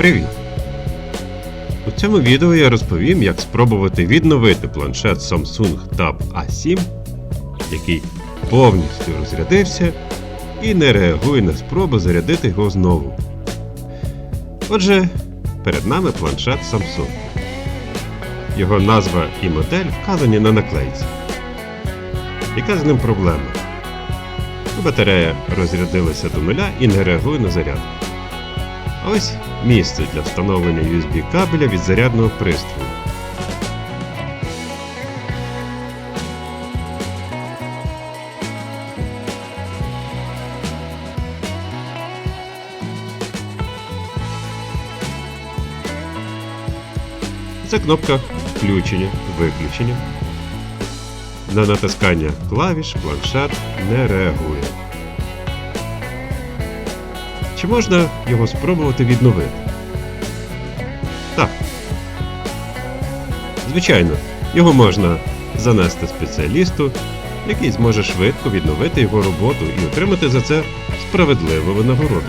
Привіт! У цьому відео я розповім, як спробувати відновити планшет Samsung Tab A7, який повністю розрядився і не реагує на спроби зарядити його знову. Отже, перед нами планшет Samsung. Його назва і модель вказані на наклейці. Яка з ним проблема? Батарея розрядилася до нуля і не реагує на зарядку. Ось місце для встановлення USB кабеля від зарядного пристрою. Це кнопка включення, виключення. На натискання клавіш планшет не реагує. Чи можна його спробувати відновити? Так. Звичайно, його можна занести спеціалісту, який зможе швидко відновити його роботу і отримати за це справедливу винагороду.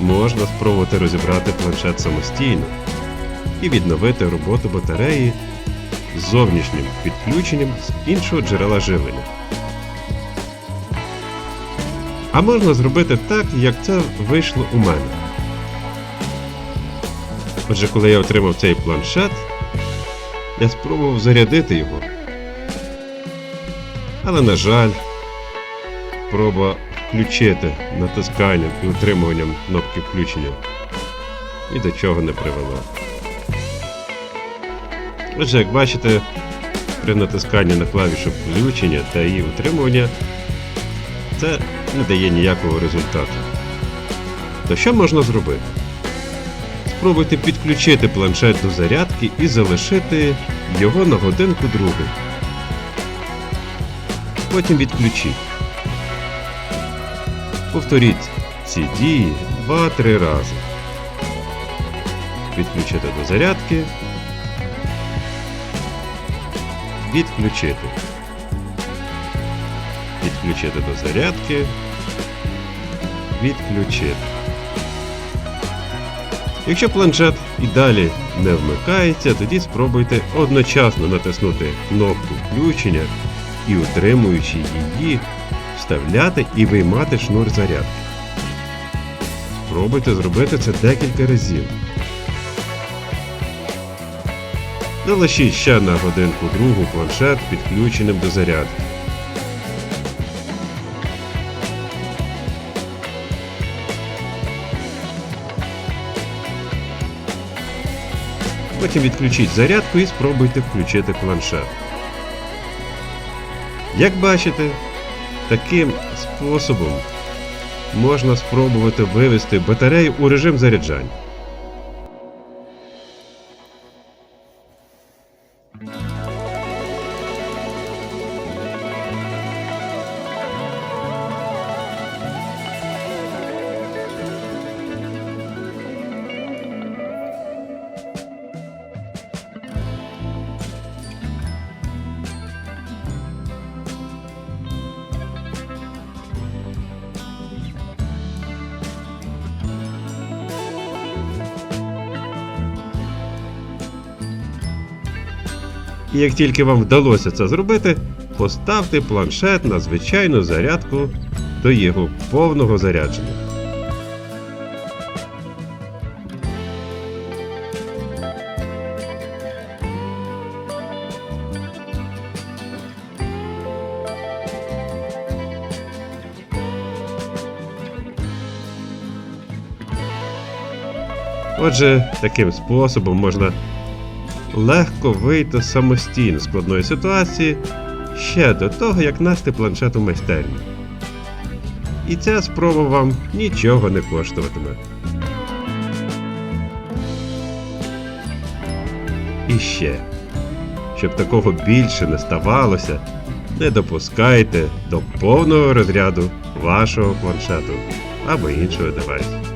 Можна спробувати розібрати планшет самостійно і відновити роботу батареї з зовнішнім підключенням з іншого джерела живлення. А можна зробити так, як це вийшло у мене. Отже, коли я отримав цей планшет, я спробував зарядити його. Але, на жаль, спроба включити натисканням і утримуванням кнопки включення і до чого не привело. Отже, як бачите, при натисканні на клавішу включення та її утримування це не дає ніякого результату. То що можна зробити? Спробуйте підключити планшет до зарядки і залишити його на годинку другу. Потім відключіть. Повторіть ці дії 2-3 рази. Відключити до зарядки. Відключити. Відключити до зарядки. Відключити. Якщо планшет і далі не вмикається, тоді спробуйте одночасно натиснути кнопку включення і утримуючи її вставляти і виймати шнур зарядки. Спробуйте зробити це декілька разів. Залишіть ще на годинку другу планшет підключеним до зарядки. Потім відключіть зарядку і спробуйте включити планшет. Як бачите, Таким способом можна спробувати вивести батарею у режим заряджання. І як тільки вам вдалося це зробити, поставте планшет на звичайну зарядку до його повного зарядження. Отже, таким способом можна легко вийти самостійно з складної ситуації ще до того, як нести планшет у майстерні. І ця спроба вам нічого не коштуватиме. І ще, щоб такого більше не ставалося, не допускайте до повного розряду вашого планшету або іншого девайсу.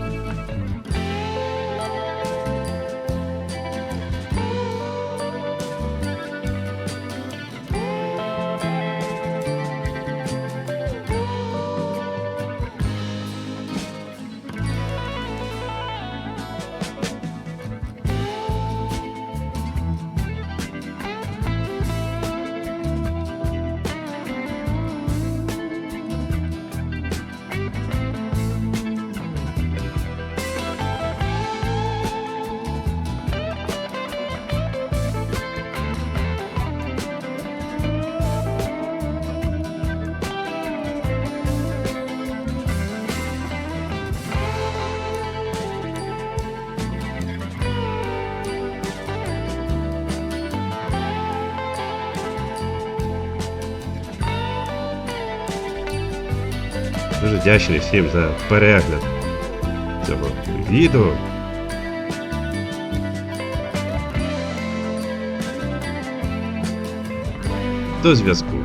Дуже вдячний всім за перегляд цього відео. До зв'язку.